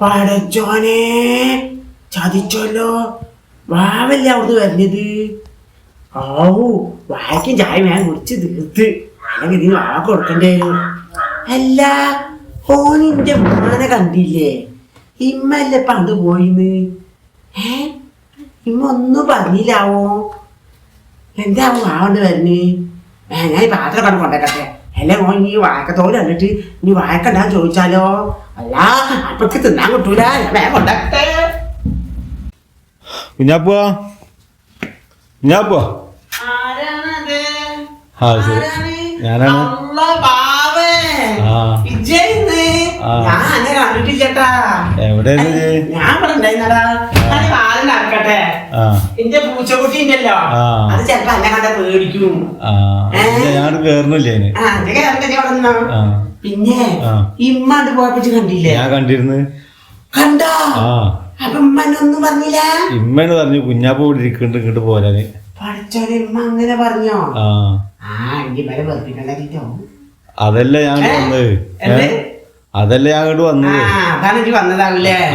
പടച്ചോനെ ചതിച്ചല്ലോ. വാവല്ലേ അവിടുന്ന് വരുന്നത് ആവൂ വായ്ക്കും ചായ ഞാൻ കുടിച്ച് തീർത്ത്. അല്ലെങ്കിൽ നീ വാ കൊടുക്കണ്ടേ? അല്ല ഓനിന്റെ ഉമ്മാനെ കണ്ടില്ലേ? ഇമ്മല്ലേ പണ്ട് പോയിന്ന്? ഏ? ഇമ്മ ഒന്നും പറഞ്ഞില്ലാവോ? എന്താ ആവണ്ട് ഏ ഞാൻ പാത്രം കണ്ട് കൊണ്ടേക്കട്ടെ. അല്ല മോൻ ഈ വായക്കത്തോട് കണ്ടിട്ട് നീ വായക്കണ്ടാന്ന് ചോദിച്ചാലോ? അല്ല അപ്പക്ക് തിന്നാൻ കിട്ടൂല. കുഞ്ഞാപ്പുവാ? കുഞ്ഞാപ്പുവാ? ആരാണത് ആ ശരി. ഞാനാണ്. അല്ല എന്റെ പൂച്ചക്കുട്ടി ഉണ്ടല്ലോ അത് ചെലപ്പോ എന്നെ കണ്ട പേടിക്കും. നിന്നോ. ആ. പിന്നെ ഇമ്മ ഇമ്മാണ്ട് പോയപ്പോ കണ്ടില്ലേ? ഞാൻ കണ്ടിരുന്നു. കണ്ടോ? അപ്പൊ ഇമ്മനൊന്നും പറഞ്ഞില്ല? ഇമ്മന് പറഞ്ഞു കുഞ്ഞാപ്പ ഇവിടെ ഇരിക്കുന്നുണ്ട് ഇങ്ങോട്ട് പോരാന്. പഠിച്ചോനെ ഇമ്മ അങ്ങനെ പറഞ്ഞോ? ആ. ഇനി വരെ വെറുപ്പിക്കണ്ടോ അതല്ല ഞാൻ വന്നത്? അതല്ല അങ്ങോട്ട് വന്നത്? അതാണ് ഇജ്ജ്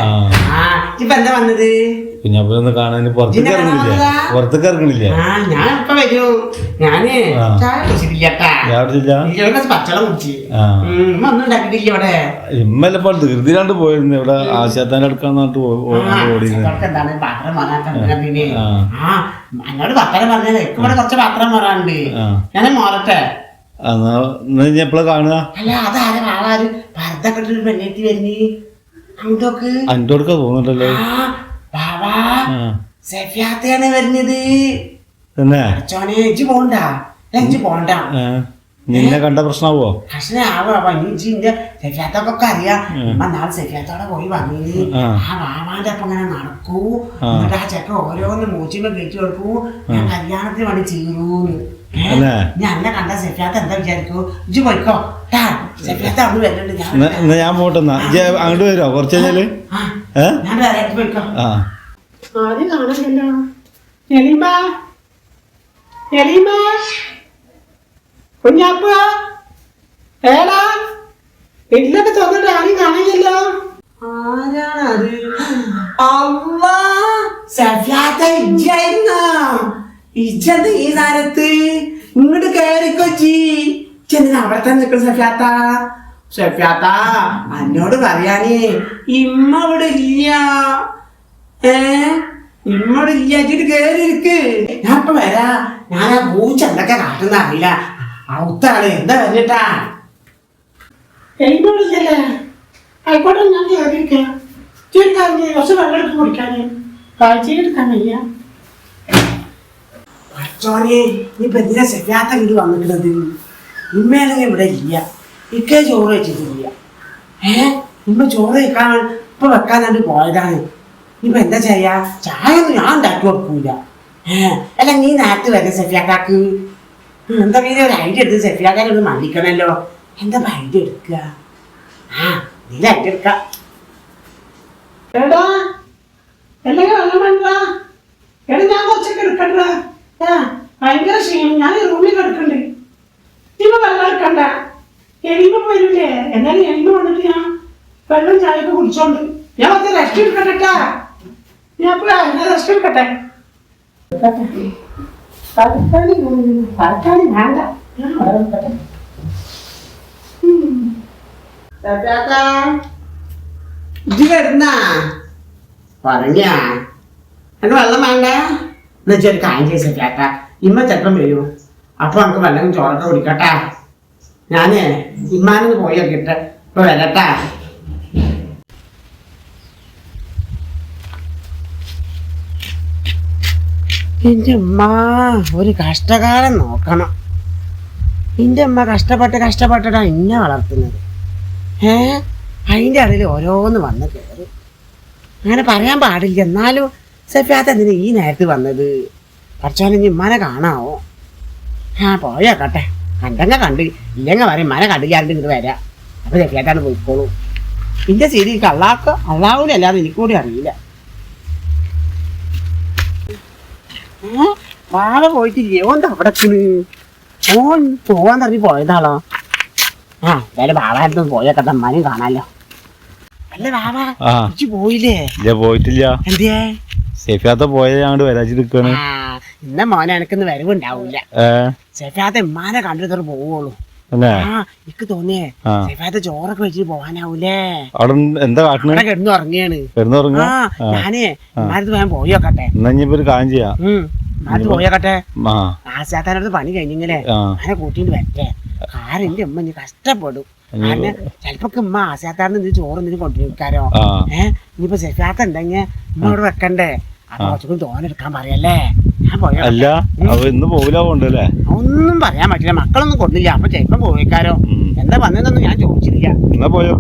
ആ. ഇപ്പൊ എന്താ വന്നത്? കുഞ്ഞാപ്പ ഒന്ന് കാണാൻ പുറത്തേക്ക് ഇറങ്ങണില്ലേ? പുറത്തേക്ക് ഇറങ്ങണില്ലേ? ഞാൻ ഇപ്പൊ വരൂ. ഞാൻ. ചായ പച്ചളം കുടിച്ച്. ഇവിടെ. ഇമ്മല്ല ഇപ്പോൾ ധൃതിയിലാണ്ട് പോയിരുന്നു? ഇവിടെ ആശാത്താന്റെ അടുക്കാൻ നാട്ട് ഓടിയിരുന്നു. അങ്ങോട്ട് പാത്രം പറഞ്ഞത്. ഇവിടെ കുറച്ച് പത്രം മാറാനുണ്ട്. ആ. ഞാൻ മോറട്ടെ. എപ്പോഴാ കാണുക? അല്ല അതാരെ? ആളാര്? ഭരതൊക്കെ ഇട്ടൊരു പെണ്ണെത്തി വരുന്നേ. അങ്ങോട്ടൊക്കെ എന്റെ തോന്നുന്നുണ്ടല്ലോ. ആ ബാബാ. ആ. സെഫിയാത്തയാണ് വരുന്നത്. തന്നെ? അച്ചോനെ ഇജ്ജ് പോണ്ട. ഇജ്ജ് പോണ്ട. നിന്നെ കണ്ട പ്രശ്നമാവോ സെഫിയാത്തൊക്കെ അറിയാം. നാളെ സെഫിയാത്തോടെ പോയി വന്നിന് ആ. വാവാന്റെ ഇങ്ങനെ നടക്കൂ. എന്നിട്ട് ആ ചെക്ക ഓരോന്ന് മൂച്ചിമ്മ കയറ്റി കൊടുക്കൂ. ഞാൻ കല്യാണത്തിന് വേണ്ടി ചേരൂന്ന്? അല്ലേ? ഞാൻ എന്നെ കണ്ട സെഫിയാത്ത എന്താ വിചാരിക്കൂ? ഇജ്ജ് പോയിക്കോ. ട്ടാ സെഫിയാത്ത അവിടെ വരുന്നുണ്ട്. ഞാൻ പോട്ടെ അങ്ങോട്ട് വരുമോ കുറച്ച് കഴിഞ്ഞാൽ? ആ, ഞാൻ വരായിട്ട് പോയിക്കോ. ആ. ആദ്യം കാണാനില്ലല്ലോ. എലീമ. എലീമ. കുഞ്ഞാപ്പ. ഏടാ വീട്ടിലൊക്കെ തോന്നിട്ട് ആരും കാണില്ലല്ലോ ആരാണത് അമ്മ സഫ്യാത്ത ഇജ്ജായിരുന്ന ഇജ്ജത് ഈ നേരത്ത്? ഇങ്ങോട്ട് കയറിക്കൊച്ചി ചെന്നിന് അവിടെ തന്നെ നിൽക്കുന്നു സഫ്യാത്ത? സഫ്യാത്ത എന്നോട് പറയാനേ ഇമ്മ അവിടെ ഇല്ല. ഏ? ഇമ്മോട് ഇല്ല. കേറി ഇരിക്ക് ഞാൻ ഇപ്പൊ വരാ. ഞാൻ ആ പൂച്ച എന്തൊക്കെ കാട്ടുന്ന അറിയില്ല. ഔത്താണ് എന്താ പറഞ്ഞിട്ടാ? എന്നോടില്ലല്ലേ ആയിക്കോട്ടെ ഞാൻ കേറിയിരിക്കാം ചുരുക്കാൻ കുറച്ച് വെള്ളം എടുത്ത് കുടിക്കാനേ. കാഴ്ച എടുക്കാൻ വയ്യ. പഠിച്ചോനെ നീ ഇപ്പൊ എന്തിനാ സെഫാത്ത വീട് വന്നിട്ടുള്ളത് ഇമ്മേണെങ്കിൽ ഇവിടെ ഇല്ല? ഇക്കേ ചോറ് വെച്ചിട്ടില്ല. ഏ? ഇമ്മ ചോറ് വെക്കാൻ ഇപ്പൊ വെക്കാനായിട്ട് പോയതാണ്. ഇപ്പൊ എന്താ ചെയ്യാ? ചായ ഒന്നും ഞാൻ ഉണ്ടാക്കി കൊടുക്കൂല. ഏ? അല്ല നീ നേരത്തെ വരുന്ന സെഫിയാക്കാക്ക് എന്താ പിന്നെ ഒരു ഐഡിയ എടുത്ത് സെഫിയാക്കാനെ ഒന്ന് മല്ലിക്കണല്ലോ എന്താ ഐഡിയ എടുക്കുക? ആ നീ ഐഡിയ എടുക്ക. എടാ എല്ലാം എടാ ഞാൻ കുറച്ചൊക്കെ എടുക്കണ്ട ആ ഭയങ്കര ക്ഷീണം ഞാൻ റൂമിൽ കിടക്കണ്ടേ ഇപ്പൊ വെള്ളം എടുക്കണ്ട എലിമ വരില്ലേ എന്നാലും എലിമ വന്നിട്ട് ഞാൻ വെള്ളം ചായക്ക് കുടിച്ചോണ്ട്. ഞാൻ കുറച്ച് റെസ്റ്റ് എടുക്കട്ടെ ഞാൻ ഞാൻ റെസ്റ്റ് എടുക്കട്ടെ? തലക്കാണി തലക്കാണി വേണ്ട. ഇജ്ജ് കിടന്നാ പറഞ്ഞാ. എനിക്ക് വെള്ളം വേണ്ട. എന്ന് വെച്ചാൽ കാര്യം ചെയ്ത് ചേട്ടാ ഇമ്മ ചെറുപ്പം വരൂ. അപ്പൊ നമുക്ക് വെള്ളം ചോറൊക്കെ കുടിക്കട്ടാ ഞാനേ ഇമ്മാനൊന്ന് പോയി നോക്കിട്ട് ഇപ്പൊ വരട്ടെ എന്റെ അമ്മ ഒരു കഷ്ടകാലം നോക്കണം. എന്റെ അമ്മ കഷ്ടപ്പെട്ട് കഷ്ടപ്പെട്ടിട്ടാണ് എന്നെ വളർത്തുന്നത്. ഏ? അതിന്റെ ഇടയിൽ ഓരോന്ന് വന്ന് കയറി അങ്ങനെ പറയാൻ പാടില്ല. എന്നാലും സഫിയാത്ത എന്തിനാ ഈ നേരത്ത് വന്നത്? പഠിച്ചോനെ ഇനി കാണാവോ? ആ പോയേക്കട്ടെ കണ്ടെങ്ക കണ്ട്. ഇല്ലെങ്കിൽ പറയും മന കണ്ടില്ലാണ്ട് ഇങ്ങോട്ട് വരാം. അപ്പൊ സഫിയാത്താണ് പോയിക്കോളൂ. എന്റെ ശരി കള്ളാക്ക അള്ളാവൂലല്ലാതെ എനിക്കൂടി അറിയില്ല. വാഴ പോയിട്ടില്ലേ? ഓന്താ അവിടെ ഓൻ പോവാൻ തറി പോയതാളോ ആ എന്തായാലും ബാബായിരുന്നു പോയൊക്കെ തമ്മാനും കാണാലോ. അല്ല ആ. ഇജ്ജ് പോയില്ലേ? ഇല്ല പോയിട്ടില്ല. എന്തേ സെഫിയാത്ത പോയ ആ ഇന്ന മോനെ എനക്കൊന്നും വരവുണ്ടാവൂല. ഏ? സെഫാത്ത ഇമ്മാനെ കണ്ടിട്ട് പോവുള്ളൂ. അല്ലേ ആ എനിക്ക് തോന്നിയേ ആ. സെഫാത്ത ചോറൊക്കെ വെച്ചിട്ട് പോവാനാവൂലേ? അവിടെ എന്താ കാട്ടണ്? ഇവിടെ കിടന്ന് ഉറങ്ങിയാണ് കിടന്നുറങ്ങ ആ ഞാനേ ഇമ്മാരത്ത് പോയാൻ പോയോക്കട്ടെ എന്നാ ഇനിയിപ്പോ ഒരു കാര്യം ചെയ്യാം. ഉം. ഇമാരത്ത് പോയോക്കട്ടെ. ആശാത്താനടുത്ത് പണി കഴിഞ്ഞിങ്ങനെ. അങ്ങനെ കൂട്ടിട്ട് വരട്ടെ. ആരെന്റെ ഉമ്മ ഇനി കഷ്ടപ്പെടും. കാരണം ചിലപ്പോ ഉമ്മ ആശാത്താറിന് ഇത് ചോറ് ഇതിന് കൊണ്ടുവയ്ക്കാരോ ഏഹ് ഇനിയിപ്പോ സെഫാത്ത ഉണ്ടെങ്കിൽ ഉമ്മ അവിടെ വെക്കണ്ടേ? അപ്പൊ കുറച്ചുകൂടി തോനെടുക്കാൻ പറയല്ലേ? അല്ല ഇന്ന് പോകില്ല ഒന്നും പറയാൻ പറ്റില്ല. മക്കളൊന്നും കൊണ്ടില്ല അപ്പൊ ചിലപ്പം പോയിക്കാരോ? എന്താ വന്നതെന്നൊന്നും ഞാൻ ചോദിച്ചില്ല എന്നാ പോയോ?